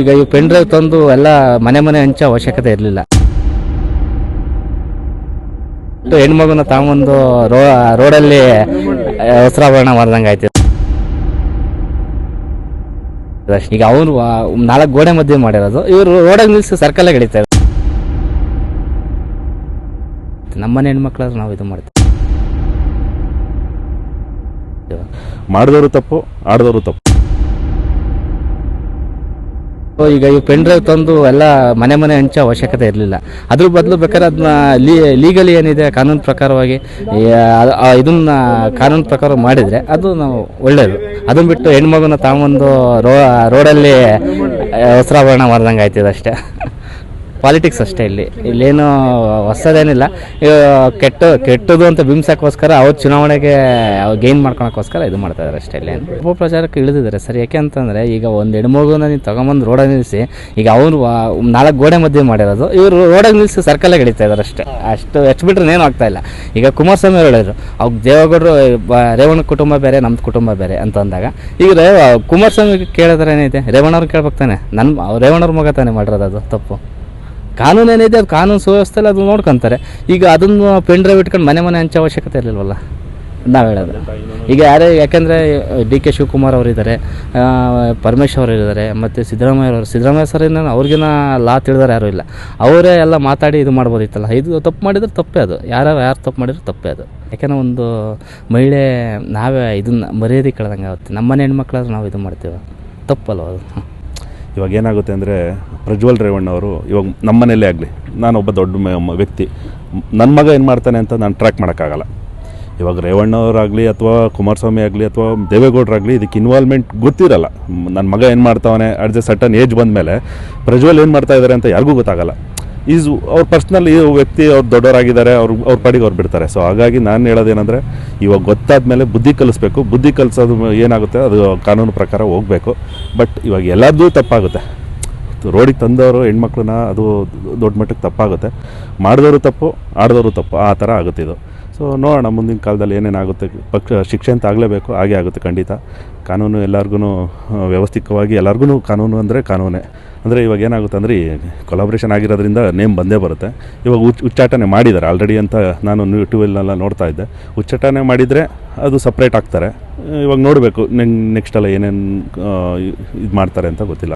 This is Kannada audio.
ಈಗ ಈ ಪೆನ್ ಡ್ರೈವ್ ತಂದು ಎಲ್ಲ ಮನೆ ಮನೆ ಹಂಚ ಅವಶ್ಯಕತೆ ಇರಲಿಲ್ಲ. ಹೆಣ್ಮಗುನ ತಾಮೊಂದು ರೋ, ರೋಡಲ್ಲಿ ವಸ್ತ್ರಾಭರಣ ಮಾಡ್ದಂಗೆ ಆಯ್ತು. ಈಗ ಅವರು ನಾಲ್ಕು ಗೋಡೆ ಮಧ್ಯೆ ಮಾಡಿರೋದು. ಇವರು ರೋಡಾಗಿ ನಿಲ್ಸಿ ಸರ್ಕಲ್ಲಾಗ ಹಿಡಿತಾರೆ ನಮ್ಮನೆ ಹೆಣ್ಮಕ್ಳಾದ್ರೆ ನಾವು ಇದು ಮಾಡ್ತೀವಿ. ಮಾಡಿದವರು ತಪ್ಪು, ಆಡಿದವರು ತಪ್ಪು. ಈಗ ಈ ಪೆನ್ ಡ್ರೈವ್ ತಂದು ಎಲ್ಲ ಮನೆ ಮನೆ ಹಂಚೋ ಅವಶ್ಯಕತೆ ಇರಲಿಲ್ಲ. ಅದ್ರ ಬದಲು ಬೇಕಾದ್ರೆ ಅದನ್ನ ಲೀಗಲಿ ಏನಿದೆ, ಕಾನೂನು ಪ್ರಕಾರವಾಗಿ ಇದನ್ನ ಕಾನೂನು ಪ್ರಕಾರ ಮಾಡಿದರೆ ಅದು ನಾವು ಒಳ್ಳೆಯದು ಅದನ್ನ ಬಿಟ್ಟು ಹೆಣ್ಮಗುನ ತಾಮೊಂದು ರೋ, ರೋಡಲ್ಲಿ ವಸ್ತ್ರಾಭರಣ ಮಾಡ್ದಂಗೆ ಆಯ್ತದೆ ಅಷ್ಟೇ ಪಾಲಿಟಿಕ್ಸ್ ಅಷ್ಟೇ ಇಲ್ಲಿ. ಇಲ್ಲೇನು ಹೊಸದೇನಿಲ್ಲ. ಕೆಟ್ಟ, ಕೆಟ್ಟದು ಅಂತ ಬಿಂಬಿಸೋಕ್ಕೋಸ್ಕರ ಅವ್ರು ಚುನಾವಣೆಗೆ ಗೇನ್ ಮಾಡ್ಕೊಳಕ್ಕೋಸ್ಕರ ಇದು ಮಾಡ್ತಾ ಇದ್ದಾರೆ ಅಷ್ಟೇ ಇಲ್ಲಿ. ಅಪಪ್ರಚಾರಕ್ಕೆ ಇಳಿದಿದ್ದಾರೆ ಸರ್. ಯಾಕೆ ಅಂತಂದರೆ ಈಗ ಒಂದು ಹೆಣ್ಮಗುನ ನೀವು ತೊಗೊಂಬಂದು ರೋಡಾಗ ನಿಲ್ಲಿಸಿ ಈಗ ಅವ್ರು ನಾಲ್ಕು ಗೋಡೆ ಮಧ್ಯೆ ಮಾಡಿರೋದು, ಇವರು ರೋಡಾಗಿ ನಿಲ್ಲಿಸಿ ಸರ್ಕಲಾಗಿ ಹಿಡಿತಾ ಇದ್ದಾರೆ ಅಷ್ಟೇ. ಅಷ್ಟು ಎಷ್ಟು ಬಿಟ್ರೆ ಏನೂ ಆಗ್ತಾ ಇಲ್ಲ. ಈಗ ಕುಮಾರಸ್ವಾಮಿ ಅವ್ರು ಹೇಳಿದ್ರು ಅವ್ರು ದೇವೇಗೌಡರು ರೇವಣ್ಣ ಕುಟುಂಬ ಬೇರೆ, ನಮ್ದು ಕುಟುಂಬ ಬೇರೆ ಅಂತ ಅಂದಾಗ, ಈಗ ಕುಮಾರಸ್ವಾಮಿ ಕೇಳಿದ್ರೆ ಏನೈತೆ ರೇವಣ್ಣವ್ರು ಕೇಳ್ಬೇಕು ತಾನೆ? ನನ್ನ ರೇವಣ್ಣವ್ರ ಮಗ ತಾನೇ ಮಾಡಿರೋದು ಅದು, ತಪ್ಪು. ಕಾನೂನು ಏನಿದೆ ಅದು ಕಾನೂನು ಸುವ್ಯವಸ್ಥೆಯಲ್ಲಿ ಅದು ನೋಡ್ಕೊಂತಾರೆ. ಈಗ ಅದನ್ನು ಪೆನ್ ಡ್ರೈವ್ ಇಟ್ಕೊಂಡು ಮನೆ ಮನೆ ಹಂಚೋ ಅವಶ್ಯಕತೆ ಇರಲಿಲ್ವಲ್ಲ? ನಾವು ಹೇಳೋದು. ಈಗ ಯಾರೇ ಯಾಕೆಂದರೆ, ಡಿ ಕೆ ಶಿವಕುಮಾರ್ ಅವರಿದ್ದಾರೆ ಪರಮೇಶ್ ಅವರು ಇದ್ದಾರೆ, ಮತ್ತು ಸಿದ್ದರಾಮಯ್ಯ ಅವರು ಸಿದ್ದರಾಮಯ್ಯ ಸರ್ ಇನ್ನೇನು ಅವ್ರಿಗಿನ ಲಾ ತಿಳಿದಾರೆ ಯಾರೂ ಇಲ್ಲ. ಅವರೇ ಎಲ್ಲ ಮಾತಾಡಿ ಇದು ಮಾಡ್ಬೋದಿತ್ತಲ್ಲ. ಇದು ತಪ್ಪು ಮಾಡಿದ್ರೆ ತಪ್ಪೇ ಅದು. ಯಾರು ಯಾರು ತಪ್ಪು ಮಾಡಿದ್ರೆ ತಪ್ಪೇ ಅದು. ಯಾಕೆಂದ್ರೆ ಒಂದು ಮಹಿಳೆ, ನಾವೇ ಇದನ್ನ ಮರ್ಯಾದೆ ಕಳೆದಂಗೆ ಆಗುತ್ತೆ. ನಮ್ಮನೆ ಹೆಣ್ಮಕ್ಳಾದ್ರೆ ನಾವು ಇದು ಮಾಡ್ತೀವಿ. ತಪ್ಪಲ್ವ ಅದು? ಇವಾಗ ಏನಾಗುತ್ತೆ ಅಂದರೆ ಪ್ರಜ್ವಲ್ ರೇವಣ್ಣ ಅವರು ಇವಾಗ ನಮ್ಮ ಮನೇಲೇ ಆಗಲಿ ನಾನು ಒಬ್ಬ ದೊಡ್ಡ ವ್ಯಕ್ತಿ. ನನ್ನ ಮಗ ಏನು ಮಾಡ್ತಾನೆ ಅಂತ ನಾನು ಟ್ರ್ಯಾಕ್ ಮಾಡೋಕ್ಕಾಗಲ್ಲ. ಇವಾಗ ರೇವಣ್ಣವರಾಗಲಿ ಅಥವಾ ಕುಮಾರಸ್ವಾಮಿ ಆಗಲಿ ಅಥವಾ ದೇವೇಗೌಡರಾಗಲಿ ಇದಕ್ಕೆ ಇನ್ವಾಲ್ವ್ಮೆಂಟ್ ಗೊತ್ತಿರಲ್ಲ. ನನ್ನ ಮಗ ಏನು ಮಾಡ್ತಾವನೆ ಅಟ್ ದ ಸಟನ್ ಏಜ್ ಬಂದ ಮೇಲೆ ಪ್ರಜ್ವಲ್ ಏನು ಮಾಡ್ತಾ ಇದ್ದಾರೆ ಅಂತ ಯಾರಿಗೂ ಗೊತ್ತಾಗಲ್ಲ. ಈಸ್ ಅವ್ರ ಪರ್ಸ್ನಲ್ ಈ ವ್ಯಕ್ತಿ ಅವ್ರು ದೊಡ್ಡವರಾಗಿದ್ದಾರೆ ಅವ್ರು, ಅವ್ರ ಪಾಡಿಗೆ ಅವ್ರು ಬಿಡ್ತಾರೆ. ಸೊ ಹಾಗಾಗಿ ನಾನು ಹೇಳೋದೇನೆಂದರೆ, ಇವಾಗ ಗೊತ್ತಾದ ಮೇಲೆ ಬುದ್ಧಿ ಕಲಿಸ್ಬೇಕು. ಬುದ್ಧಿ ಕಲಿಸೋದು ಏನಾಗುತ್ತೆ? ಅದು ಕಾನೂನು ಪ್ರಕಾರ ಹೋಗಬೇಕು. ಬಟ್ ಇವಾಗ ಎಲ್ಲದೂ ತಪ್ಪಾಗುತ್ತೆ. ರೋಡಿಗೆ ತಂದವರು ಹೆಣ್ಮಕ್ಳನ್ನ ಅದು ದೊಡ್ಡ ಮಟ್ಟಕ್ಕೆ ತಪ್ಪಾಗುತ್ತೆ. ಮಾಡಿದವರು ತಪ್ಪು, ಆಡಿದವರು ತಪ್ಪು. ಆ ಥರ ಆಗುತ್ತೆ ಇದು. ಸೊ ನೋಡೋಣ ಮುಂದಿನ ಕಾಲದಲ್ಲಿ ಏನೇನಾಗುತ್ತೆ. ಪಕ್ಷ, ಶಿಕ್ಷೆ ಅಂತ ಆಗಲೇಬೇಕು, ಹಾಗೆ ಆಗುತ್ತೆ ಖಂಡಿತ. ಕಾನೂನು ಎಲ್ಲರಿಗೂ ವ್ಯವಸ್ಥಿತವಾಗಿ ಎಲ್ಲರಿಗೂ ಕಾನೂನು ಅಂದರೆ ಕಾನೂನೇ. ಅಂದರೆ ಇವಾಗ ಏನಾಗುತ್ತೆ ಅಂದರೆ ಕೊಲಾಬ್ರೇಷನ್ ಆಗಿರೋದ್ರಿಂದ ನೇಮ್ ಬಂದೇ ಬರುತ್ತೆ. ಇವಾಗ ಉಚ್, ಉಚ್ಚಾಟನೆ ಮಾಡಿದ್ದಾರೆ. ಆಲ್ರೆಡಿ ಅಂತ ನಾನು ಯೂಟ್ಯೂಬಲ್ಲೆಲ್ಲ ನೋಡ್ತಾ ಇದ್ದೆ. ಉಚ್ಚಾಟನೆ ಮಾಡಿದರೆ ಅದು ಸಪ್ರೇಟ್ ಆಗ್ತಾರೆ. ಇವಾಗ ನೋಡಬೇಕು ನೆಕ್ಸ್ಟ್ ಎಲ್ಲ ಏನೇನು ಇದು ಮಾಡ್ತಾರೆ ಅಂತ ಗೊತ್ತಿಲ್ಲ.